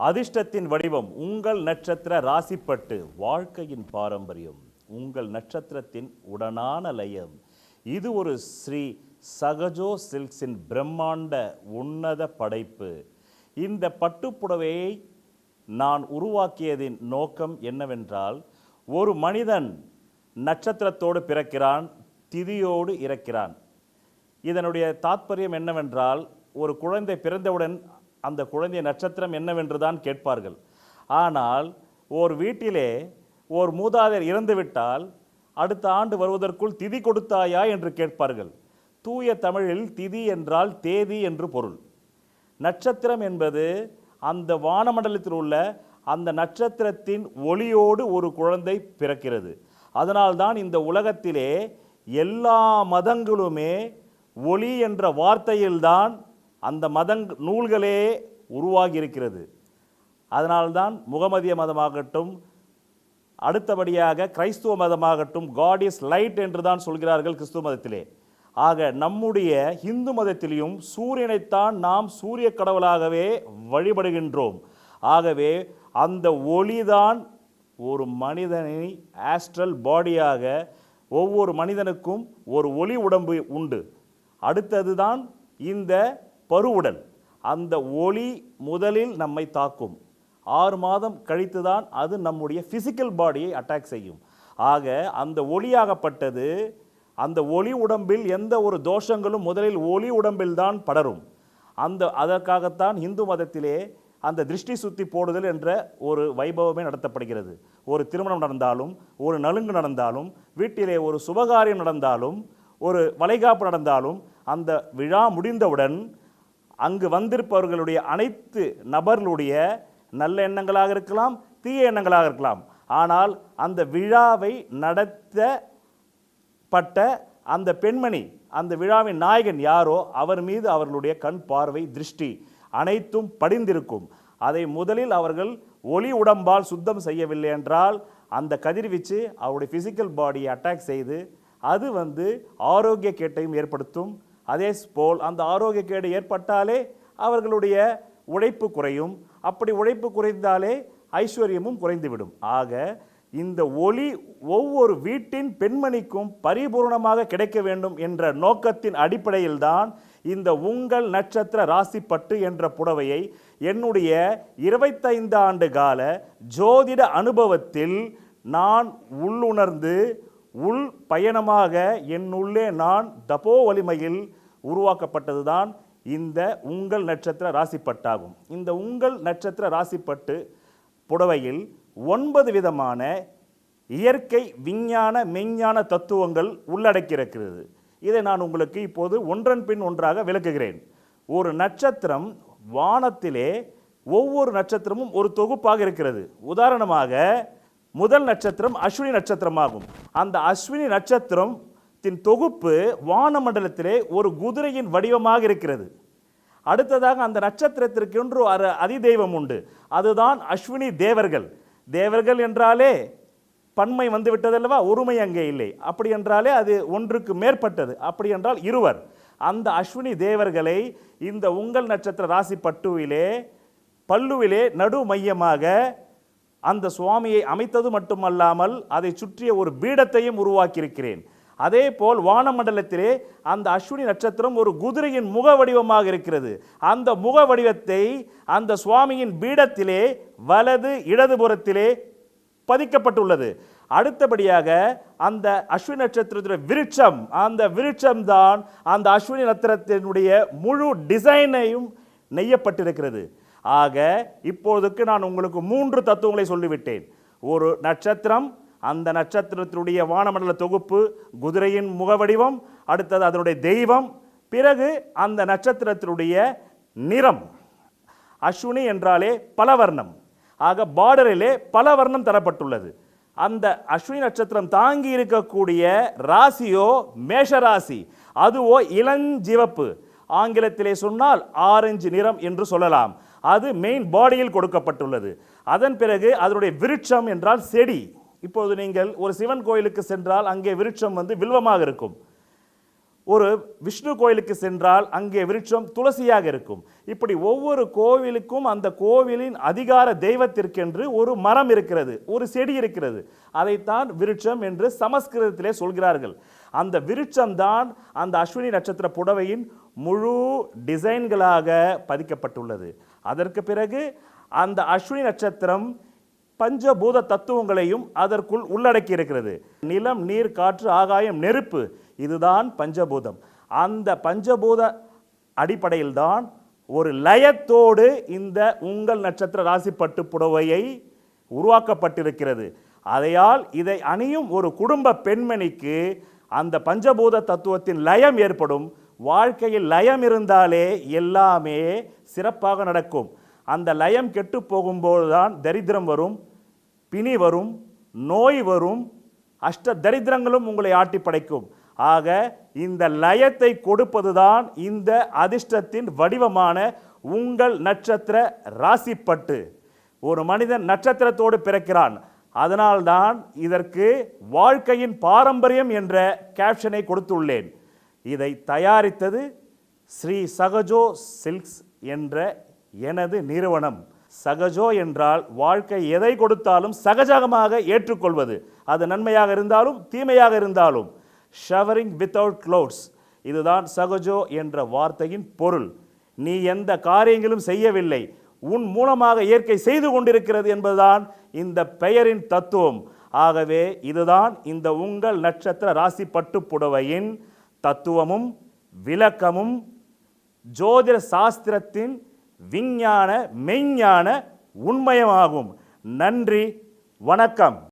அதிர்ஷ்டத்தின் வடிவம் உங்கள் நட்சத்திர ராசிப்பட்டு வாழ்க்கையின் பாரம்பரியம் உங்கள் நட்சத்திரத்தின் உடனான லயம். இது ஒரு ஸ்ரீ சகஜோ சில்க்ஸின் பிரம்மாண்ட உன்னத படைப்பு. இந்த பட்டுப்புடவையை நான் உருவாக்கியதின் நோக்கம் என்னவென்றால் ஒரு மனிதன் நட்சத்திரத்தோடு பிறக்கிறான் திதியோடு இறக்கிறான். இதனுடைய தாத்பரியம் என்னவென்றால் ஒரு குழந்தை பிறந்தவுடன் அந்த குழந்தைய நட்சத்திரம் என்னவென்று தான் கேட்பார்கள். ஆனால் ஓர் வீட்டிலே ஓர் மூதாதையர் இறந்துவிட்டால் அடுத்த ஆண்டு வருவதற்குள் திதி கொடுத்தாயா என்று கேட்பார்கள். தூய தமிழில் திதி என்றால் தேதி என்று பொருள். நட்சத்திரம் என்பது அந்த வானமண்டலத்தில் உள்ள அந்த நட்சத்திரத்தின் ஒளியோடு ஒரு குழந்தை பிறக்கிறது. அதனால்தான் இந்த உலகத்திலே எல்லா மதங்களுமே ஒளி என்ற வார்த்தையில்தான் அந்த மதங் நூல்களே உருவாகி இருக்கிறது அதனால்தான் முகமதிய மதமாகட்டும் அடுத்தபடியாக கிறிஸ்துவ மதமாகட்டும் காட் இஸ் லைட் என்று தான் சொல்கிறார்கள் கிறிஸ்துவ மதத்திலே. ஆக நம்முடைய இந்து மதத்திலையும் சூரியனைத்தான் நாம் சூரிய கடவுளாகவே வழிபடுகின்றோம். ஆகவே அந்த ஒளிதான் ஒரு மனிதனை ஆஸ்ட்ரல் பாடியாக ஒவ்வொரு மனிதனுக்கும் ஒரு ஒளி உடம்பு உண்டு. அடுத்தது தான் இந்த பருவுடல் அந்த ஒளி முதலில் நம்மை தாக்கும். ஆறு மாதம் கழித்து தான் அது நம்முடைய ஃபிசிக்கல் பாடியை அட்டாக் செய்யும். ஆக அந்த ஒளியாகப்பட்டது அந்த ஒளி உடம்பில் எந்த ஒரு தோஷங்களும் முதலில் ஒளி உடம்பில் தான் படரும். அந்த அதற்காகத்தான் இந்து மதத்திலே அந்த திருஷ்டி சுத்தி போடுதல் என்ற ஒரு வைபவமே நடத்தப்படுகிறது. ஒரு திருமணம் நடந்தாலும் ஒரு நலுங்கு நடந்தாலும் வீட்டிலே ஒரு சுபகாரியம் நடந்தாலும் ஒரு வளைகாப்பு நடந்தாலும் அந்த விழா முடிந்தவுடன் அங்கு வந்திருப்பவர்களுடைய அனைத்து நபர்களுடைய நல்ல எண்ணங்களாக இருக்கலாம் தீய எண்ணங்களாக இருக்கலாம். ஆனால் அந்த விழாவை நடத்தப்பட்ட அந்த பெண்மணி அந்த விழாவின் நாயகன் யாரோ அவர் மீது அவர்களுடைய கண் பார்வை திருஷ்டி அனைத்தும் படிந்திருக்கும். அதை முதலில் அவர்கள் ஒளி உடம்பால் சுத்தம் செய்யவில்லை என்றால் அந்த கதிர்வீச்சு அவருடைய ஃபிசிக்கல் பாடியை அட்டாக் செய்து அது வந்து ஆரோக்கிய கேட்டையும் ஏற்படுத்தும். அதே போல் அந்த ஆரோக்கிய கேடு ஏற்பட்டாலே அவர்களுடைய உழைப்பு குறையும். அப்படி உழைப்பு குறைந்தாலே ஐஸ்வர்யமும் குறைந்துவிடும். ஆக இந்த ஒளி ஒவ்வொரு வீட்டின் பெண்மணிக்கும் பரிபூர்ணமாக கிடைக்க வேண்டும் என்ற நோக்கத்தின் அடிப்படையில்தான் இந்த உங்கள் நட்சத்திர ராசிப்பட்டு என்ற புடவையை என்னுடைய இருபத்தைந்து ஆண்டு கால ஜோதிட அனுபவத்தில் நான் உள்ளுணர்ந்து உள் பயணமாக என்னுள்ளே நான் தபோ வலிமையில் உருவாக்கப்பட்டதுதான் இந்த உங்கள் நட்சத்திர ராசிப்பட்டாகும். இந்த உங்கள் நட்சத்திர ராசிப்பட்டு புடவையில் ஒன்பது விதமான இயற்கை விஞ்ஞான மெஞ்ஞான தத்துவங்கள் உள்ளடக்கியிருக்கிறது. இதை நான் உங்களுக்கு இப்போது ஒன்றன் பின் ஒன்றாக விளக்குகிறேன். ஒரு நட்சத்திரம் வானத்திலே ஒவ்வொரு நட்சத்திரமும் ஒரு தொகுப்பாக இருக்கிறது. உதாரணமாக முதல் நட்சத்திரம் அஸ்வினி நட்சத்திரமாகும். அந்த அஸ்வினி நட்சத்திரத்தின் தொகுப்பு வானமண்டலத்திலே ஒரு குதிரையின் வடிவமாக இருக்கிறது. அடுத்ததாக அந்த நட்சத்திரத்திற்கு என்று ஒரு அதிதெய்வம் உண்டு. அதுதான் அஸ்வினி தேவர்கள். தேவர்கள் என்றாலே பன்மை வந்து விட்டதல்லவா ஒருமை அங்கே இல்லை. அப்படி என்றாலே அது ஒன்றுக்கு மேற்பட்டது. அப்படி என்றால் இருவர். அந்த அஸ்வினி தேவர்களை இந்த உங்கள் நட்சத்திர ராசி பட்டுவிலே பல்லுவிலே நடு மையமாக அந்த சுவாமியை அமைத்தது மட்டுமல்லாமல் அதை சுற்றிய ஒரு பீடத்தையும் உருவாக்கியிருக்கிறேன். அதே போல் வானமண்டலத்திலே அந்த அஸ்வினி நட்சத்திரம் ஒரு குதிரையின் முக வடிவமாக இருக்கிறது. அந்த முக வடிவத்தை அந்த சுவாமியின் பீடத்திலே வலது இடதுபுறத்திலே பதிக்கப்பட்டுள்ளது. அடுத்தபடியாக அந்த அஸ்வினி நட்சத்திரத்துடைய விருட்சம் அந்த விருட்சம் தான் அந்த அஸ்வினி நட்சத்திரத்தினுடைய முழு டிசைனையும் நெய்யப்பட்டிருக்கிறது. ஆக இப்போதுக்கு நான் உங்களுக்கு மூன்று தத்துவங்களை சொல்லிவிட்டேன். ஒரு நட்சத்திரம் அந்த நட்சத்திரத்தினுடைய வானமண்டல தொகுப்பு குதிரையின் முகவடிவம் அடுத்தது அதனுடைய தெய்வம் பிறகு அந்த நட்சத்திரத்தினுடைய நிறம். அஸ்வினி என்றாலே பலவர்ணம். ஆக பார்டரிலே பல வர்ணம் தரப்பட்டுள்ளது. அந்த அஸ்வினி நட்சத்திரம் தாங்கி இருக்கக்கூடிய ராசியோ மேஷராசி அதுவோ இளஞ்சிவப்பு. ஆங்கிலத்திலே சொன்னால் ஆரஞ்சு நிறம் என்று சொல்லலாம். அது மெயின் பாடியில் கொடுக்கப்பட்டுள்ளது. அதன் பிறகு அதனுடைய விருட்சம் என்றால் செடி. இப்போது நீங்கள் ஒரு சிவன் கோயிலுக்கு சென்றால் அங்கே விருட்சம் வந்து வில்வமாக இருக்கும். ஒரு விஷ்ணு கோயிலுக்கு சென்றால் அங்கே விருட்சம் துளசியாக இருக்கும். இப்படி ஒவ்வொரு கோவிலுக்கும் அந்த கோவிலின் அதிகார தெய்வத்திற்கென்று ஒரு மரம் இருக்கிறது ஒரு செடி இருக்கிறது. அதைத்தான் விருட்சம் என்று சமஸ்கிருதத்திலே சொல்கிறார்கள். அந்த விருட்சம் தான் அந்த அஸ்வினி நட்சத்திர புடவையின் முழு டிசைன்களாக பதிக்கப்பட்டுள்ளது. அதற்கு பிறகு அந்த அஸ்வினி நட்சத்திரம் பஞ்சபூத தத்துவங்களையும் அதற்குள் உள்ளடக்கி இருக்கிறது நிலம் நீர் காற்று ஆகாயம் நெருப்பு இதுதான் பஞ்சபூதம். அந்த பஞ்சபூத அடிப்படையில்தான் ஒரு லயத்தோடு இந்த உங்கள் நட்சத்திர ராசிப்பட்டு புடவையை உருவாக்கப்பட்டிருக்கிறது. அதையால் இதை அணியும் ஒரு குடும்ப பெண்மணிக்கு அந்த பஞ்சபூத தத்துவத்தின் லயம் ஏற்படும். வாழ்க்கையில் லயம் இருந்தாலே எல்லாமே சிறப்பாக நடக்கும். அந்த லயம் கெட்டு போகும்போது தான் தரித்திரம் வரும் பிணி வரும் நோய் வரும் அஷ்ட தரித்திரங்களும் உங்களை ஆட்டி படைக்கும். ஆக இந்த லயத்தை கொடுப்பதுதான் இந்த அதிர்ஷ்டத்தின் வடிவமான உங்கள் நட்சத்திர ராசிப்பட்டு. ஒரு மனிதன் நட்சத்திரத்தோடு பிறக்கிறான். அதனால்தான் இதற்கு வாழ்க்கையின் பாரம்பரியம் என்ற கேப்ஷனை கொடுத்துள்ளேன். இதை தயாரித்தது ஸ்ரீ சகஜோ சில்க்ஸ் என்ற எனது நிறுவனம். சகஜோ என்றால் வாழ்க்கை எதை கொடுத்தாலும் சகஜமாக ஏற்றுக்கொள்வது. அது நன்மையாக இருந்தாலும் தீமையாக இருந்தாலும். ஷவரிங் வித்தவுட் க்ளவுட்ஸ் இதுதான் சகஜோ என்ற வார்த்தையின் பொருள். நீ எந்த காரியங்களும் செய்யவில்லை. உன் மூலமாக இயற்கை செய்து கொண்டிருக்கிறது என்பதுதான் இந்த பெயரின் தத்துவம். ஆகவே இதுதான் இந்த உங்கள் நட்சத்திர ராசி பட்டு புடவையின் தத்துவமும் விளக்கமும் ஜோதிட சாஸ்திரத்தின் விஞ்ஞான மெய்ஞான உண்மயமாகும். நன்றி வணக்கம்.